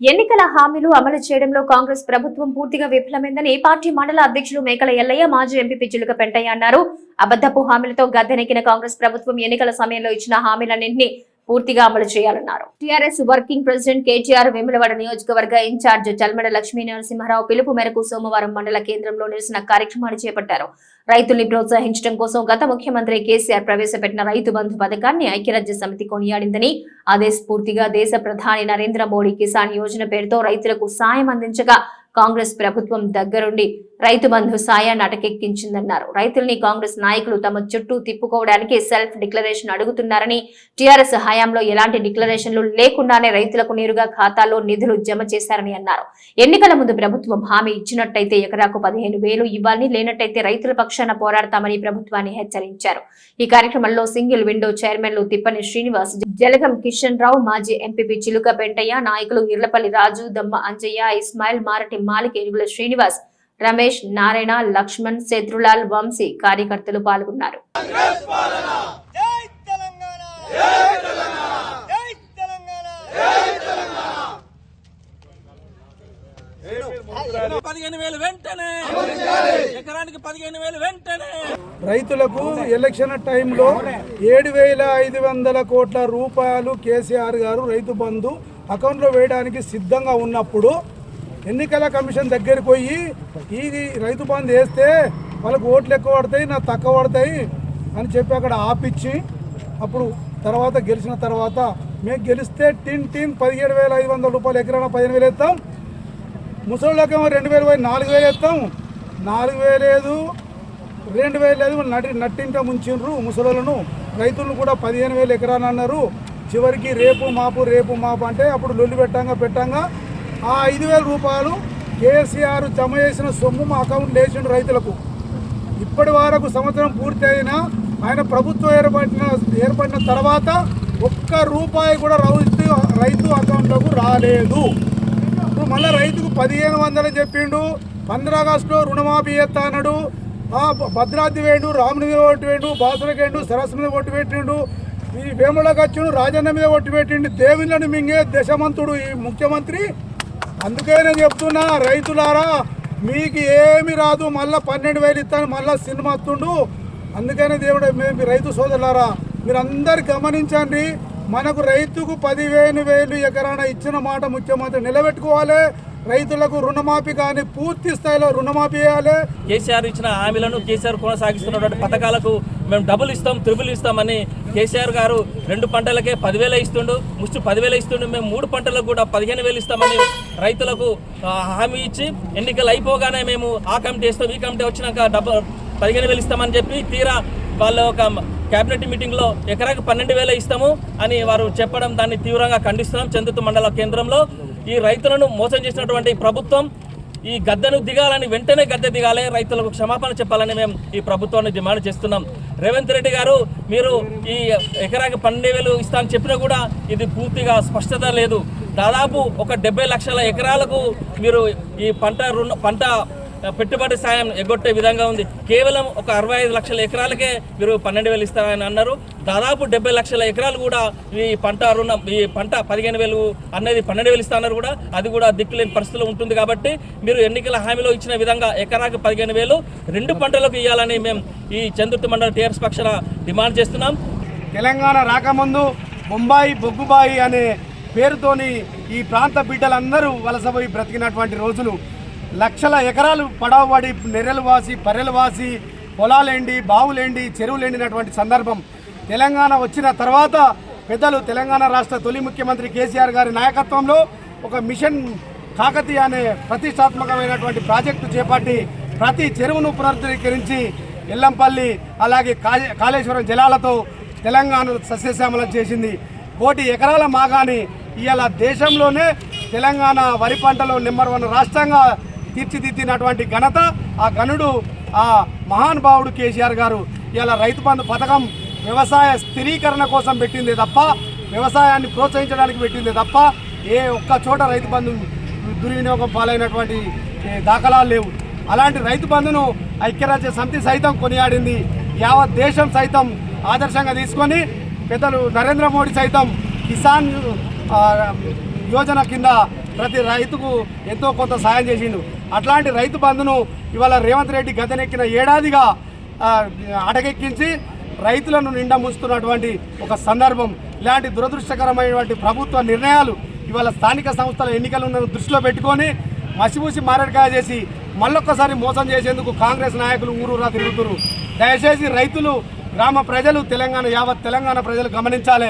ఎన్నికల హామీలు అమలు చేయడంలో కాంగ్రెస్ ప్రభుత్వం పూర్తిగా విఫలమైందని పార్టీ మండల అధ్యక్షులు మేకల ఎల్లయ్య మాజీ ఎంపీ చిలుక పెంటయ్య అన్నారు. అబద్దపు హామీలతో గద్దెనెక్కిన కాంగ్రెస్ ప్రభుత్వం ఎన్నికల సమయంలో ఇచ్చిన హామీలన్నింటినీ పూర్తిగా అమలు చేయాలన్నారు. TRS working president KTR Vemulawada నియోజకవర్గ ఇన్ఛార్జ్ చల్మడ లక్ష్మీ నరసింహారావు పిలుపు మేరకు సోమవారం మండల కేంద్రంలో నిరసన కార్యక్రమాన్ని చేపట్టారు. రైతుల్ని ప్రోత్సహించడం కోసం గత ముఖ్యమంత్రి కేసీఆర్ ప్రవేశపెట్టిన రైతు బంధు పథకాన్ని ఐక్యరాజ్య సమితి కొనియాడిందని అదే స్ఫూర్తిగా దేశ ప్రధాని నరేంద్ర మోడీ కిసాన్ యోజన పేరుతో రైతులకు సాయం అందించగా కాంగ్రెస్ ప్రభుత్వం దగ్గరుండి రైతు బంధు సాయాన్ని అటకెక్కించిందన్నారు. రైతుల్ని కాంగ్రెస్ నాయకులు తమ చుట్టూ తిప్పుకోవడానికి సెల్ఫ్ డిక్లరేషన్ అడుగుతున్నారని టీఆర్ఎస్ హయాంలో ఎలాంటి డిక్లరేషన్లు లేకుండానే రైతులకు నేరుగా ఖాతాలో నిధులు జమ చేశారని అన్నారు. ఎన్నికల ముందు ప్రభుత్వం హామీ ఇచ్చినట్టయితే ఎకరాకు పదిహేను వేలు ఇవ్వాలని లేనట్టయితే రైతుల పక్షాన పోరాడతామని ప్రభుత్వాన్ని హెచ్చరించారు. ఈ కార్యక్రమంలో సింగిల్ విండో చైర్మన్లు తిప్పని శ్రీనివాస్ జలగం కిషన్ రావు మాజీ ఎంపీపీ చిలుక పెంటయ్య నాయకులు ఇర్లపల్లి రాజు దమ్మ అంజయ్య ఇస్మాయిల్ మారటి మాలిక్ ఏనుగుల శ్రీనివాస్ రమేష్ నారాయణ లక్ష్మణ్ శత్రులాల్ వంశీ కార్యకర్తలు పాల్గొన్నారు. జై తెలంగాణ జై తెలంగాణ జై తెలంగాణ జై పదిహేను వేలు వెంటనే. ఎకరానికి పదిహేను వేలు వెంటనే. రైతులకు ఎలక్షన్ టైంలో ఏడు వేల ఐదు వందల కోట్ల రూపాయలు కేసీఆర్ గారు రైతు బంధు అకౌంట్లో వేయడానికి సిద్ధంగా ఉన్నప్పుడు ఎన్నికల కమిషన్ దగ్గరికి పోయి ఈ రైతు బంద్ వేస్తే వాళ్ళకు ఓట్లు ఎక్కువ పడతాయి నాకు తక్కువ పడతాయి అని చెప్పి అక్కడ ఆపిచ్చి అప్పుడు తర్వాత గెలిచిన తర్వాత మేము గెలిస్తే టిన్ టిన్ పదిహేడు వేల ఐదు వందల రూపాయలు ఎకరాన పదిహేను వేలు వేస్తాం. ముసలికేమో రెండు వేలు పోయి నాలుగు వేలు వేస్తాం. నాలుగు వేలు లేదు రెండు వేలు లేదు నటి నట్టింట ముంచిండ్రు ముసలోళ్ళను. రైతులను కూడా పదిహేను వేలు ఎకరాలు అన్నారు. చివరికి రేపు మాపు రేపు మాపు అంటే అప్పుడు లొల్లి పెట్టంగా పెట్టంగా ఆ ఐదు వేల రూపాయలు కేసీఆర్ జమ చేసిన సొమ్ము మా అకౌంట్ వేసిండు రైతులకు. ఇప్పటి వరకు సంవత్సరం పూర్తయిన ఆయన ప్రభుత్వం ఏర్పడిన ఏర్పడిన తర్వాత ఒక్క రూపాయి కూడా రైతు రైతు అకౌంట్లకు రాలేదు. ఇప్పుడు మళ్ళీ రైతుకు పదిహేను వందలు చెప్పిండు పంద్రా ఆగస్టులో రుణమాఫీ చేస్తా అన్నాడు. భద్రాద్రి వేయండు రాముని ఓటు వేయండు బాసులకేండు సరస్సు మీద ఓటు పెట్టిండు. ఈ వేములకు వచ్చిండు రాజన్న మీద ఓటు పెట్టిండు దేవుళ్ళని మింగే దశమంతుడు ఈ ముఖ్యమంత్రి అందుకే నేను చెప్తున్నా రైతులారా మీకు ఏమి రాదు మళ్ళీ పన్నెండు వేలు ఇస్తాను మళ్ళీ సినిమా వస్తుండు అందుకనే దేవుడు మేము రైతు సోదరులారా మీరు అందరు గమనించండి మనకు రైతుకు పదివేలు వేలు ఎకరాన ఇచ్చిన మాట ముఖ్యమంత్రి నిలబెట్టుకోవాలి. రైతులకు రుణమాఫీ కానీ పూర్తి స్థాయిలో రుణమాఫీ చేయాలి. కేసీఆర్ ఇచ్చిన హామీలను కేసీఆర్ కొనసాగిస్తున్నటువంటి పథకాలకు మేము డబుల్ ఇస్తాం త్రిబుల్ ఇస్తామని కేసీఆర్ గారు రెండు పంటలకే పదివేలు ఇస్తుండు. ముష్టి పదివేలు ఇస్తుండు. మేము మూడు పంటలకు కూడా పదిహేను వేలు ఇస్తామని రైతులకు హామీ ఇచ్చి ఎన్నికలు అయిపోగానే మేము ఆ కమిటీ ఇస్తాం ఈ కమిటీ వచ్చినాక డబ్బు పదిహేను వేలు ఇస్తామని చెప్పి తీరా వాళ్ళ ఒక కేబినెట్ మీటింగ్లో ఎకరాకు పన్నెండు వేలు ఇస్తాము అని వారు చెప్పడం దాన్ని తీవ్రంగా ఖండిస్తున్నాం చందుతు మండల కేంద్రంలో. ఈ రైతులను మోసం చేసినటువంటి ప్రభుత్వం ఈ గద్దెను దిగాలని వెంటనే గద్దె దిగాలి రైతులకు క్షమాపణ చెప్పాలని మేము ఈ ప్రభుత్వాన్ని డిమాండ్ చేస్తున్నాం. రేవంత్ రెడ్డి గారు మీరు ఈ ఎకరాకి పన్నెండు వేలు ఇస్తా అని చెప్పినా కూడా ఇది పూర్తిగా స్పష్టత లేదు. దాదాపు ఒక డెబ్బై లక్షల ఎకరాలకు మీరు ఈ పంట రుణ పంట పెట్టుబడి సాయం ఎగ్గొట్టే విధంగా ఉంది. కేవలం ఒక అరవై ఐదు లక్షల ఎకరాలకే మీరు పన్నెండు వేలు ఇస్తారని అన్నారు. దాదాపు డెబ్బై లక్షల ఎకరాలు కూడా ఈ పంట రుణం ఈ పంట పదిహేను వేలు అనేది పన్నెండు వేలు ఇస్తున్నారు కూడా. అది కూడా దిక్కులేని పరిస్థితిలో ఉంటుంది కాబట్టి మీరు ఎన్నికల హామీలో ఇచ్చిన విధంగా ఎకరాకు పదిహేను వేలు రెండు పంటలకు ఇవ్వాలని మేము ఈ చందుర్తి మండల టీఆర్ఎస్ పక్షాన డిమాండ్ చేస్తున్నాం. తెలంగాణ రాకముందు బొంబాయి బొగ్గుబాయి అనే పేరుతోని ఈ ప్రాంత బిడ్డలందరూ వలసపోయి బ్రతికినటువంటి రోజులు. లక్షల ఎకరాలు పడవబడి నెర్రెలు వాసి పర్రెలు వాసి పొలాలేండి బావులేండి చెరువులేండినటువంటి సందర్భం. తెలంగాణ వచ్చిన తర్వాత పెద్దలు తెలంగాణ రాష్ట్ర తొలి ముఖ్యమంత్రి కేసీఆర్ గారి నాయకత్వంలో ఒక మిషన్ కాకతీయ అనే ప్రతిష్టాత్మకమైనటువంటి ప్రాజెక్టు చేపట్టి ప్రతి చెరువును పునరుద్ధరీకరించి ఎల్లంపల్లి అలాగే కాళేశ్వరం జలాలతో తెలంగాణ సస్యశ్యామలం చేసింది. కోటి ఎకరాల మాగాని ఇవాళ దేశంలోనే తెలంగాణ వరి పంటలో నెంబర్ వన్ రాష్ట్రంగా తీర్చిదిద్దినటువంటి ఘనత ఆ గనుడు ఆ మహానుభావుడు కేసీఆర్ గారు. ఇలా రైతు బంధు పథకం వ్యవసాయ స్థిరీకరణ కోసం పెట్టిందే తప్ప వ్యవసాయాన్ని ప్రోత్సహించడానికి పెట్టిందే తప్ప ఏ ఒక్క చోట రైతు బంధు దుర్వినియోగం పాలైనటువంటి దాఖలాలు లేవు. అలాంటి రైతు బంధును ఐక్యరాజ్య సమితి సైతం కొనియాడింది. యావత్ దేశం సైతం ఆదర్శంగా తీసుకొని పెద్దలు నరేంద్ర మోడీ సైతం కిసాన్ యోజన కింద ప్రతి రైతుకు ఎంతో కొంత సాయం చేసిండు. అట్లాంటి రైతు బంధును ఇవాళ రేవంత్ రెడ్డి గతనెక్కిన ఏడాదిగా ఆ, అటకెక్కించి రైతులను నిండా ముంచుతున్నటువంటి ఒక సందర్భం ఇలాంటి దురదృష్టకరమైనటువంటి ప్రభుత్వ నిర్ణయాలు ఇవాళ స్థానిక సంస్థల ఎన్నికలను దృష్టిలో పెట్టుకొని మసిమూసి మారడికాయ చేసి మళ్ళొక్కసారి మోసం చేసేందుకు కాంగ్రెస్ నాయకులు ఊరూరా తిరుగుతున్నారు. దయచేసి రైతులు గ్రామ ప్రజలు తెలంగాణ యావత్ తెలంగాణ ప్రజలు గమనించాలి.